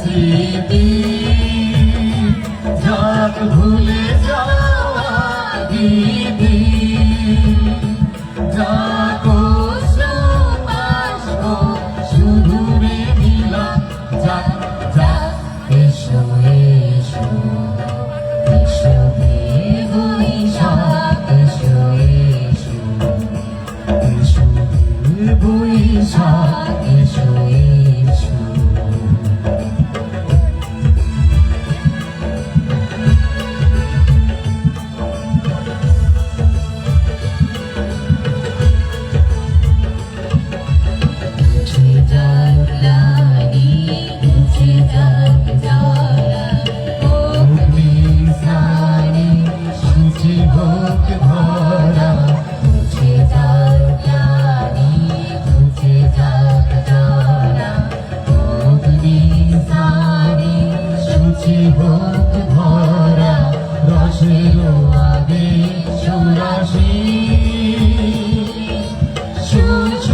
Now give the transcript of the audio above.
স্মৃতি যাক ভুলে Jesus.